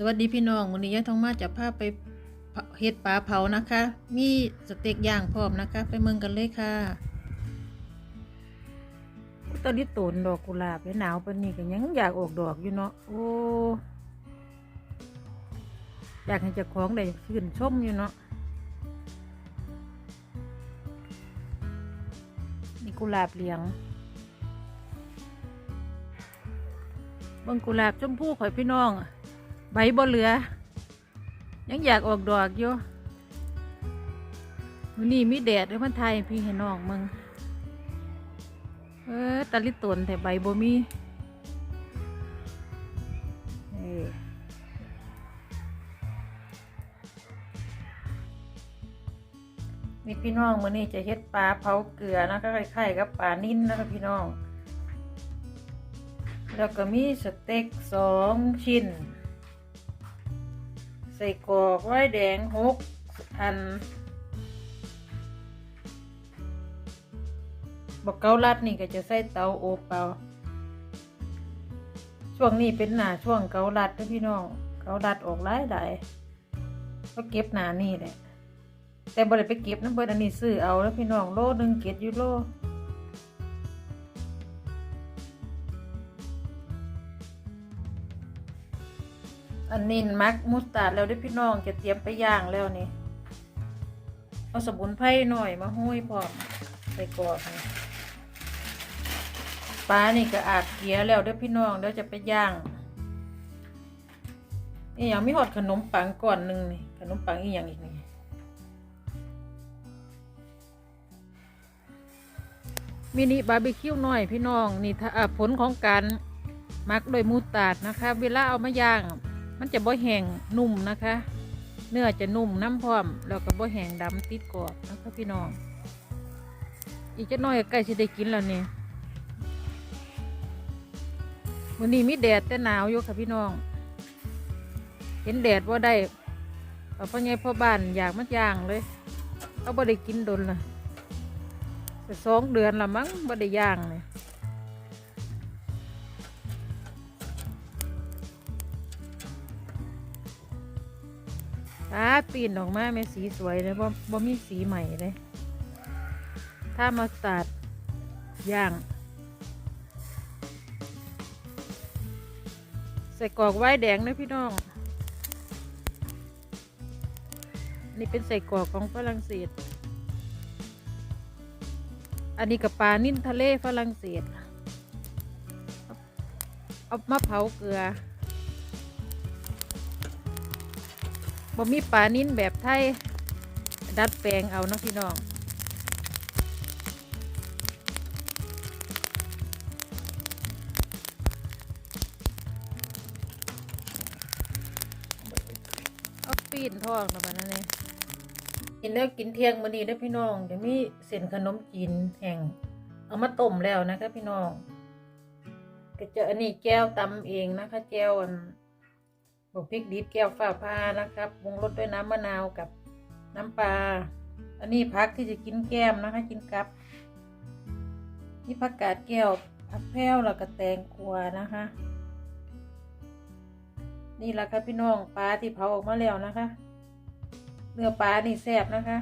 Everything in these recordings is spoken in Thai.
สวัสดีพี่น้องวันนี้ยายทองมาจะพาไปเผาเฮ็ดปลาเผานะคะ มีสเต็กย่างพร้อมนะคะ ไปเมืองกันเลยค่ะตอนนี้ตูนดอกกุหลาบหนาวปนนี้ก็ยังอยากออกดอกอยู่เนาะโอ้อยากให้จ้าของได้ชื่นชมอยู่เนาะนี่กุหลาบเหลียงเบิ่งกุหลาบชมพู่ข่อยพี่น้องอะ ใบบ่เหลือ ยังอยากออกดอกอยู่วันนี้มีแดดเลยมันไทยพี่ให้น้องมึง เออตะลิตนแต่ใบบ่มีนี่พี่น้องมื้อนี้จะเฮ็ดปลาเผาเกลือนะคะคล้ายๆกับปลานิ่นนะคะพี่น้อง แล้วก็มีสเต็กสองชิ้น ใส่กรอกไว้แดงหกอันบอกเกาลัดนี่ก็จะใส่เตาอบเปล่าช่วงนี้เป็นหนาช่วงเกาลัดเด้อพี่น้องเกาลัดออกหลายหลายก็เก็บหนานี่แหละแต่บ่ได้ไปเก็บน้ำเบิดอันนี้ซื้อเอาแล้วพี่น้องโลหนึงเก็ดยูโร อันนี้มักมุสตาร์ดแล้วได้พี่น้องจะเตรียมไปย่างแล้วนี่เอาสมุนไพรหน่อยมาห้อยพร้อมใส่กรอกนี่ปลานี่ก็อาบเกียแล้วเด้พี่น้องเดี๋ยวจะไปย่างนี่ยังมีหอดขนมปังก่อนหนึ่งนี่ขนมปังอีกอย่างอีกนี่มินิบาร์บีคิวหน่อยพี่น้องนี่ท่าผลของการมักโดยมูตาดนะคะ เวลาเอามาย่าง มันจะบ่แห้งนุ่มนะคะ เนื้อจะนุ่มน้ำพร้อม แล้วก็บ่แห้งดำติดกรอบนะคะพี่น้อง อีกจะน้อยใกล้สิได้กินแล้วนี่วันนี้มีแดดแต่หนาวอยู่ค่ะพี่น้อง เห็นแดดว่าได้พ่อใหญ่พ่อบ้านอยากมัดย่างเลยเขาบ่ได้กินดนละแต่สองเดือนละมั้งบ่ได้ย่างเลย อ่าปีนออกมาแม่สีสวยเลยบ่บ่มีสีใหม่เลย ถ้ามาตัดย่าง ใส่กรอกไว้แดงนะพี่น้อง นี่เป็นใส่กรอกของฝรั่งเศส อันนี้กับปลานิ่นทะเลฝรั่งเศส เอามาเผาเกลือ บ่มีปลานิ่นแบบไทย ดัดแปลงเอาเนาะพี่น้อง เอาปีนทองแล้วบัดนั้นเลยกินแล้วกินเที่ยงมื้อนี้เด้พี่น้องเดี๋ยวมีเส้นขนมจีนแห้งเอามาต้มแล้วนะคะพี่น้องก็จะอันนี้แก้วตำเองนะคะแก้วอัน บวกพริกดิบแก้วฝ้าพานะครับปรุงรสด้วยน้ำมะนาวกับน้ำปลา อันนี้พักที่จะกินแก้มนะคะ กินกับ นี่ผักกาดแก้วผักแพรวแล้วก็แตงกวานะคะ นี่แหละค่ะพี่น้องปลาที่เผาออกมาแล้วนะคะ เนื้อปลานี่แซ่บนะคะ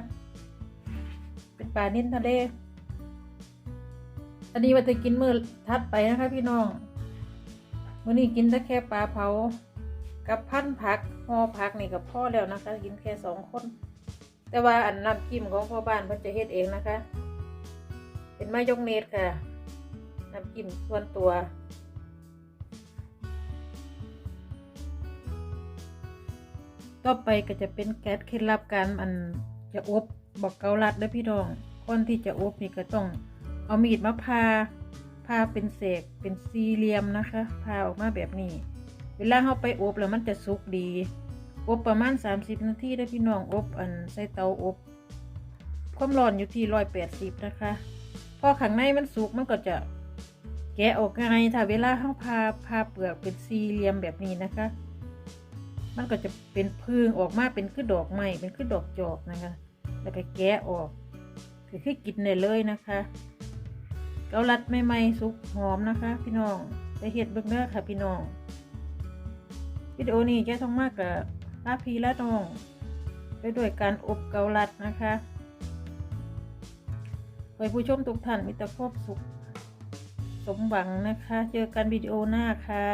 เป็นปลานิ่นทะเล อันนี้ว่าจะกินมือทัดไปนะคะ พี่น้องมื้อนี้กินแต่แค่ปลาเผา กับพันผักห่อผักนี่กับพ่อแล้วนะคะ กินแค่สองคน แต่ว่าอันน้ำจิ้มของพ่อบ้านเพิ่นจะเฮ็ดเองนะคะ เป็นมายองเนสค่ะน้ำจิ้มส่วนตัวต่อไปก็จะเป็นแก๊สเคล็ดลับการอันจะอบบอกเกาลัดด้อพี่น้องก่อนที่จะอบนี่ก็ต้องเอามีดมาพาพาเป็นเศษเป็นสี่เหลี่ยมนะคะพาออกมาแบบนี้ เวลาเราไปอบแล้วมันจะสุกดี อบประมาณ 30 นาทีได้พี่น้องอบอันใส่เตาอบ ความร้อนอยู่ที่180นะคะ พอข้างในมันสุกมันก็จะแกะออกง่ายถ้าเวลาเราพาพาเปลือกเป็นสี่เหลี่ยมแบบนี้นะคะ มันก็จะเป็นพึ่งออกมาเป็นคือดอกไม้เป็นคือดอกจอกนะคะ แล้วก็แกะออกคือคือกินได้เลยนะคะเกาลัดใหม่ๆสุกหอมนะคะ พี่น้องไปเห็ดเบิ่งเด้อค่ะพี่น้อง วิดีโอนี้จะต้องมากกับลาพีและน้องไปด้วยการอบเกาลัดนะคะขอให้ผู้ชมทุกท่านมีแต่ความสุข สมหวังนะคะ เจอกันวิดีโอหน้าค่ะ